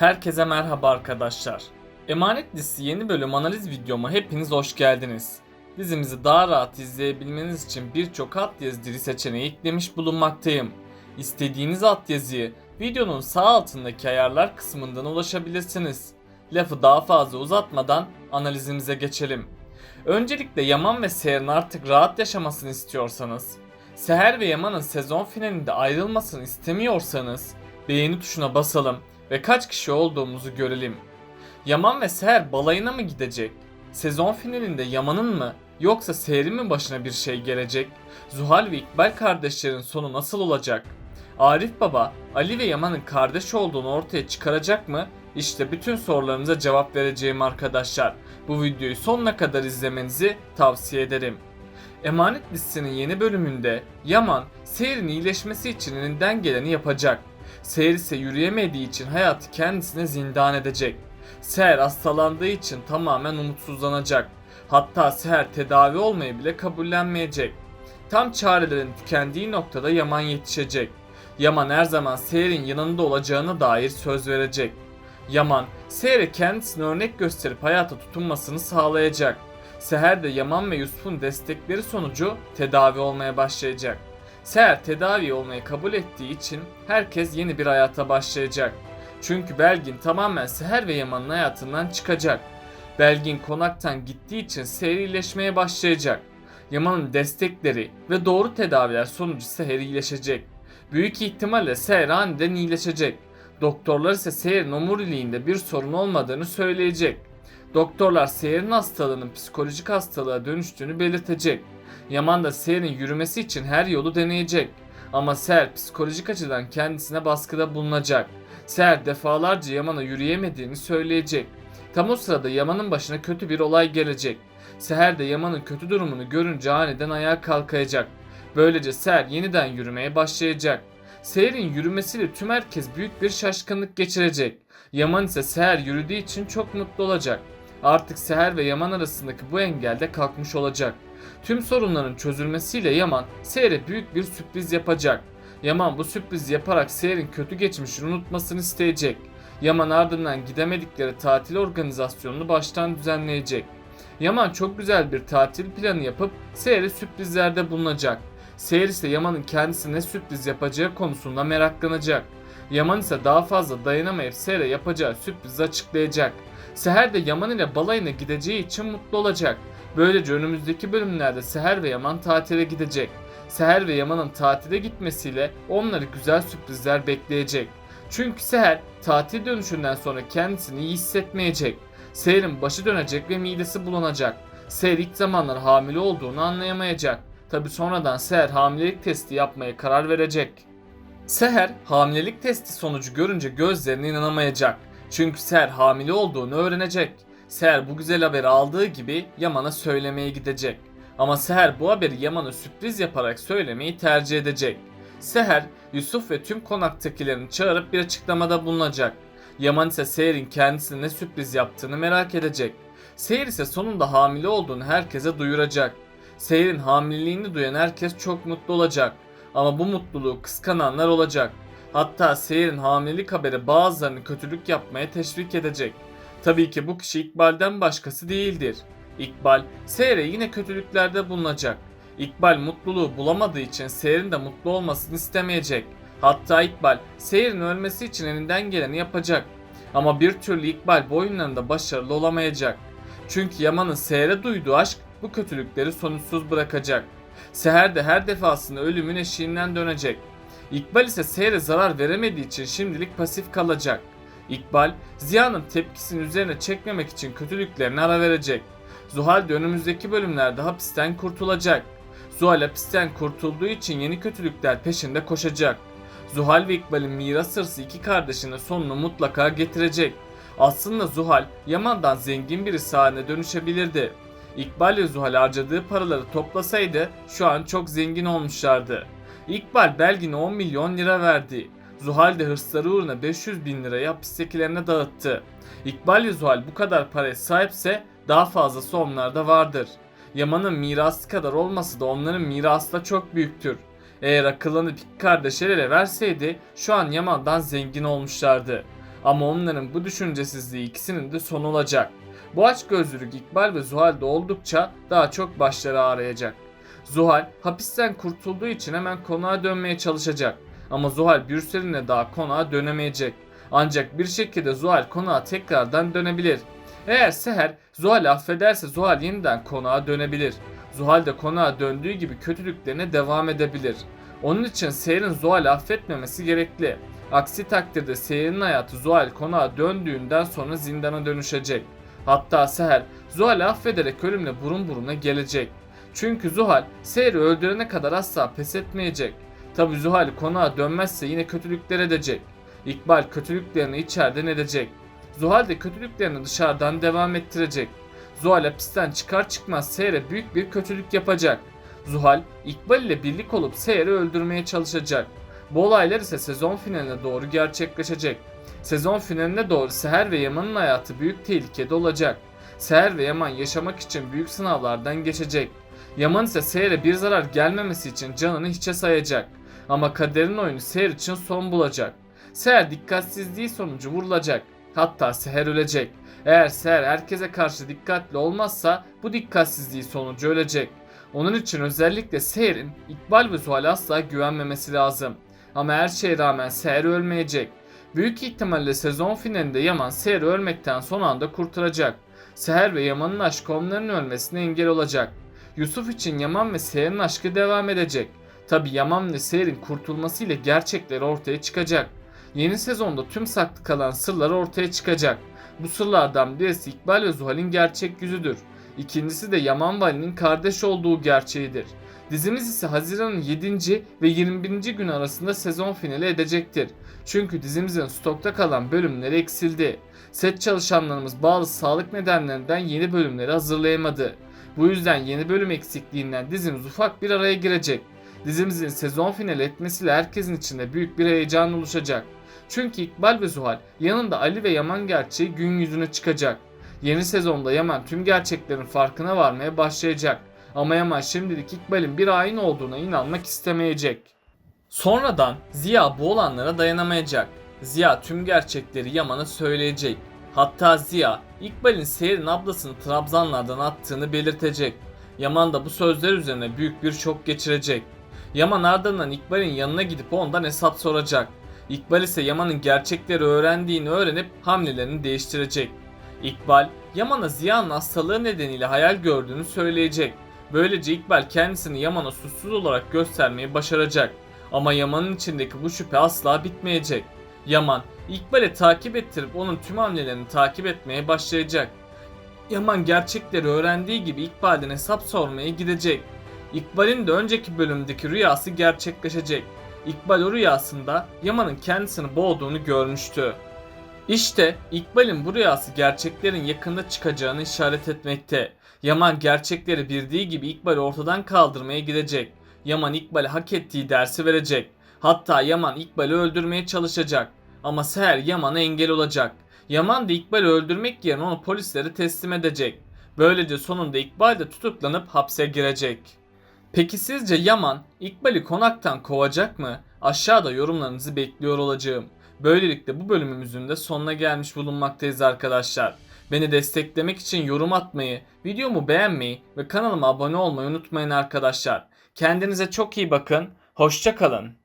Herkese merhaba arkadaşlar. Emanet dizisi yeni bölüm analiz videoma hepiniz hoş geldiniz. Dizimizi daha rahat izleyebilmeniz için birçok altyazı dili seçeneği eklemiş bulunmaktayım. İstediğiniz altyazıyı videonun sağ altındaki ayarlar kısmından ulaşabilirsiniz. Lafı daha fazla uzatmadan analizimize geçelim. Öncelikle Yaman ve Seher'in artık rahat yaşamasını istiyorsanız, Seher ve Yaman'ın sezon finalinde ayrılmasını istemiyorsanız beğeni tuşuna basalım ve kaç kişi olduğumuzu görelim. Yaman ve Seher balayına mı gidecek? Sezon finalinde Yaman'ın mı yoksa Seher'in mi başına bir şey gelecek? Zuhal ve İkbal kardeşlerin sonu nasıl olacak? Arif Baba Ali ve Yaman'ın kardeş olduğunu ortaya çıkaracak mı? İşte bütün sorularınıza cevap vereceğim arkadaşlar. Bu videoyu sonuna kadar izlemenizi tavsiye ederim. Emanet dizisinin yeni bölümünde Yaman Seher'in iyileşmesi için elinden geleni yapacak. Seher ise yürüyemediği için hayatı kendisine zindan edecek. Seher hastalandığı için tamamen umutsuzlanacak. Hatta Seher tedavi olmayı bile kabullenmeyecek. Tam çarelerin tükendiği noktada Yaman yetişecek. Yaman her zaman Seher'in yanında olacağına dair söz verecek. Yaman, Seher'e kendisine örnek gösterip hayata tutunmasını sağlayacak. Seher de Yaman ve Yusuf'un destekleri sonucu tedavi olmaya başlayacak. Seher tedavi olmayı kabul ettiği için herkes yeni bir hayata başlayacak. Çünkü Belgin tamamen Seher ve Yaman'ın hayatından çıkacak. Belgin konaktan gittiği için Seher iyileşmeye başlayacak. Yaman'ın destekleri ve doğru tedaviler sonucu Seher iyileşecek. Büyük ihtimalle Seher aniden iyileşecek. Doktorlar ise Seher'in omuriliğinde bir sorun olmadığını söyleyecek. Doktorlar Seher'in hastalığının psikolojik hastalığa dönüştüğünü belirtecek. Yaman da Seher'in yürümesi için her yolu deneyecek. Ama Seher psikolojik açıdan kendisine baskıda bulunacak. Seher defalarca Yaman'a yürüyemediğini söyleyecek. Tam o sırada Yaman'ın başına kötü bir olay gelecek. Seher de Yaman'ın kötü durumunu görünce aniden ayağa kalkacak. Böylece Seher yeniden yürümeye başlayacak. Seher'in yürümesiyle tüm herkes büyük bir şaşkınlık geçirecek. Yaman ise Seher yürüdüğü için çok mutlu olacak. Artık Seher ve Yaman arasındaki bu engel de kalkmış olacak. Tüm sorunların çözülmesiyle Yaman Seher'e büyük bir sürpriz yapacak. Yaman bu sürpriz yaparak Seher'in kötü geçmişini unutmasını isteyecek. Yaman ardından gidemedikleri tatil organizasyonunu baştan düzenleyecek. Yaman çok güzel bir tatil planı yapıp Seher'e sürprizlerde bulunacak. Seher ise Yaman'ın kendisine ne sürpriz yapacağı konusunda meraklanacak. Yaman ise daha fazla dayanamayıp Seher'e yapacağı sürprizi açıklayacak. Seher de Yaman ile balayına gideceği için mutlu olacak. Böylece önümüzdeki bölümlerde Seher ve Yaman tatile gidecek. Seher ve Yaman'ın tatile gitmesiyle onları güzel sürprizler bekleyecek. Çünkü Seher tatil dönüşünden sonra kendisini iyi hissetmeyecek. Seher'in başı dönecek ve midesi bulanacak. Seher ilk zamanlar hamile olduğunu anlayamayacak. Tabi sonradan Seher hamilelik testi yapmaya karar verecek. Seher hamilelik testi sonucu görünce gözlerine inanamayacak. Çünkü Seher hamile olduğunu öğrenecek. Seher bu güzel haberi aldığı gibi Yaman'a söylemeye gidecek. Ama Seher bu haberi Yaman'a sürpriz yaparak söylemeyi tercih edecek. Seher, Yusuf ve tüm konaktakilerini çağırıp bir açıklamada bulunacak. Yaman ise Seher'in kendisine ne sürpriz yaptığını merak edecek. Seher ise sonunda hamile olduğunu herkese duyuracak. Seher'in hamileliğini duyan herkes çok mutlu olacak. Ama bu mutluluğu kıskananlar olacak. Hatta Seher'in hamilelik haberi bazılarını kötülük yapmaya teşvik edecek. Tabii ki bu kişi İkbal'den başkası değildir. İkbal, Seher'e yine kötülüklerde bulunacak. İkbal mutluluğu bulamadığı için Seher'in de mutlu olmasını istemeyecek. Hatta İkbal, Seher'in ölmesi için elinden geleni yapacak. Ama bir türlü İkbal bu oyunlarında başarılı olamayacak. Çünkü Yaman'ın Seher'e duyduğu aşk bu kötülükleri sonuçsuz bırakacak. Seher de her defasında ölümün eşiğinden dönecek. İkbal ise Seher'e zarar veremediği için şimdilik pasif kalacak. İkbal, Ziya'nın tepkisini üzerine çekmemek için kötülüklerine ara verecek. Zuhal de önümüzdeki bölümlerde hapisten kurtulacak. Zuhal hapisten kurtulduğu için yeni kötülükler peşinde koşacak. Zuhal ve İkbal'in miras hırsı iki kardeşinin sonunu mutlaka getirecek. Aslında Zuhal Yaman'dan zengin birisi haline dönüşebilirdi. İkbal ve Zuhal harcadığı paraları toplasaydı şu an çok zengin olmuşlardı. İkbal Belgin'e 10 milyon lira verdi. Zuhal de hırsları uğruna 500 bin lirayı hapistekilerine dağıttı. İkbal ve Zuhal bu kadar paraya sahipse daha fazlası onlarda vardır. Yaman'ın mirası kadar olmasa da onların mirası da çok büyüktür. Eğer akıllanıp iki kardeş el ele verseydi şu an Yaman'dan zengin olmuşlardı. Ama onların bu düşüncesizliği ikisinin de sonu olacak. Bu açgözlülük İkbal ve Zuhal'de oldukça daha çok başları ağrıyacak. Zuhal hapisten kurtulduğu için hemen konağa dönmeye çalışacak. Ama Zuhal bir süreliğine daha konağa dönemeyecek. Ancak bir şekilde Zuhal konağa tekrardan dönebilir. Eğer Seher Zuhal'i affederse Zuhal yeniden konağa dönebilir. Zuhal de konağa döndüğü gibi kötülüklerine devam edebilir. Onun için Seher'in Zuhal'i affetmemesi gerekli. Aksi takdirde Seher'in hayatı Zuhal konağa döndüğünden sonra zindana dönüşecek. Hatta Seher Zuhal'i affederek ölümle burun buruna gelecek. Çünkü Zuhal Seher'i öldürene kadar asla pes etmeyecek. Tabi Zuhal konağa dönmezse yine kötülükler edecek. İkbal kötülüklerini içeriden edecek. Zuhal de kötülüklerini dışarıdan devam ettirecek. Zuhal hapisten çıkar çıkmaz Seher'e büyük bir kötülük yapacak. Zuhal, İkbal ile birlik olup Seher'i öldürmeye çalışacak. Bu olaylar ise sezon finaline doğru gerçekleşecek. Sezon finaline doğru Seher ve Yaman'ın hayatı büyük tehlikede olacak. Seher ve Yaman yaşamak için büyük sınavlardan geçecek. Yaman ise Seher'e bir zarar gelmemesi için canını hiçe sayacak. Ama kaderin oyunu Seher için son bulacak. Seher dikkatsizliği sonucu vurulacak. Hatta Seher ölecek. Eğer Seher herkese karşı dikkatli olmazsa bu dikkatsizliği sonucu ölecek. Onun için özellikle Seher'in İkbal ve Zuhal'e asla güvenmemesi lazım. Ama her şeye rağmen Seher ölmeyecek. Büyük ihtimalle sezon finalinde Yaman Seher'i ölmekten son anda kurtaracak. Seher ve Yaman'ın aşkı onların ölmesine engel olacak. Yusuf için Yaman ve Seher'in aşkı devam edecek. Tabi Yaman ve Seher'in kurtulmasıyla gerçekler ortaya çıkacak. Yeni sezonda tüm saklı kalan sırlar ortaya çıkacak. Bu sırlardan birisi İkbal ve Zuhal'in gerçek yüzüdür. İkincisi de Yaman ve Ali'nin kardeş olduğu gerçeğidir. Dizimiz ise Haziran'ın 7. ve 21. gün arasında sezon finali edecektir. Çünkü dizimizin stokta kalan bölümleri eksildi. Set çalışanlarımız bazı sağlık nedenlerinden yeni bölümleri hazırlayamadı. Bu yüzden yeni bölüm eksikliğinden dizimiz ufak bir araya girecek. Dizimizin sezon finali etmesiyle herkesin içinde büyük bir heyecan oluşacak. Çünkü İkbal ve Zuhal yanında Ali ve Yaman gerçeği gün yüzüne çıkacak. Yeni sezonda Yaman tüm gerçeklerin farkına varmaya başlayacak. Ama Yaman şimdilik İkbal'in bir hain olduğuna inanmak istemeyecek. Sonradan Ziya bu olanlara dayanamayacak. Ziya tüm gerçekleri Yaman'a söyleyecek. Hatta Ziya İkbal'in Seher'in ablasını Trabzanlardan attığını belirtecek. Yaman da bu sözler üzerine büyük bir şok geçirecek. Yaman ardından İkbal'in yanına gidip ondan hesap soracak. İkbal ise Yaman'ın gerçekleri öğrendiğini öğrenip hamlelerini değiştirecek. İkbal, Yaman'a Ziya'nın hastalığı nedeniyle hayal gördüğünü söyleyecek. Böylece İkbal kendisini Yaman'a suçsuz olarak göstermeyi başaracak. Ama Yaman'ın içindeki bu şüphe asla bitmeyecek. Yaman, İkbal'i takip ettirip onun tüm hamlelerini takip etmeye başlayacak. Yaman gerçekleri öğrendiği gibi İkbal'den hesap sormaya gidecek. İkbal'in de önceki bölümdeki rüyası gerçekleşecek. İkbal o rüyasında Yaman'ın kendisini boğduğunu görmüştü. İşte İkbal'in bu rüyası gerçeklerin yakında çıkacağını işaret etmekte. Yaman gerçekleri bildiği gibi İkbal'i ortadan kaldırmaya gidecek. Yaman İkbal'e hak ettiği dersi verecek. Hatta Yaman İkbal'i öldürmeye çalışacak. Ama Seher Yaman'a engel olacak. Yaman da İkbal'i öldürmek yerine onu polislere teslim edecek. Böylece sonunda İkbal de tutuklanıp hapse girecek. Peki sizce Yaman İkbal'i konaktan kovacak mı? Aşağıda yorumlarınızı bekliyor olacağım. Böylelikle bu bölümümüzün de sonuna gelmiş bulunmaktayız arkadaşlar. Beni desteklemek için yorum atmayı, videomu beğenmeyi ve kanalıma abone olmayı unutmayın arkadaşlar. Kendinize çok iyi bakın, hoşça kalın.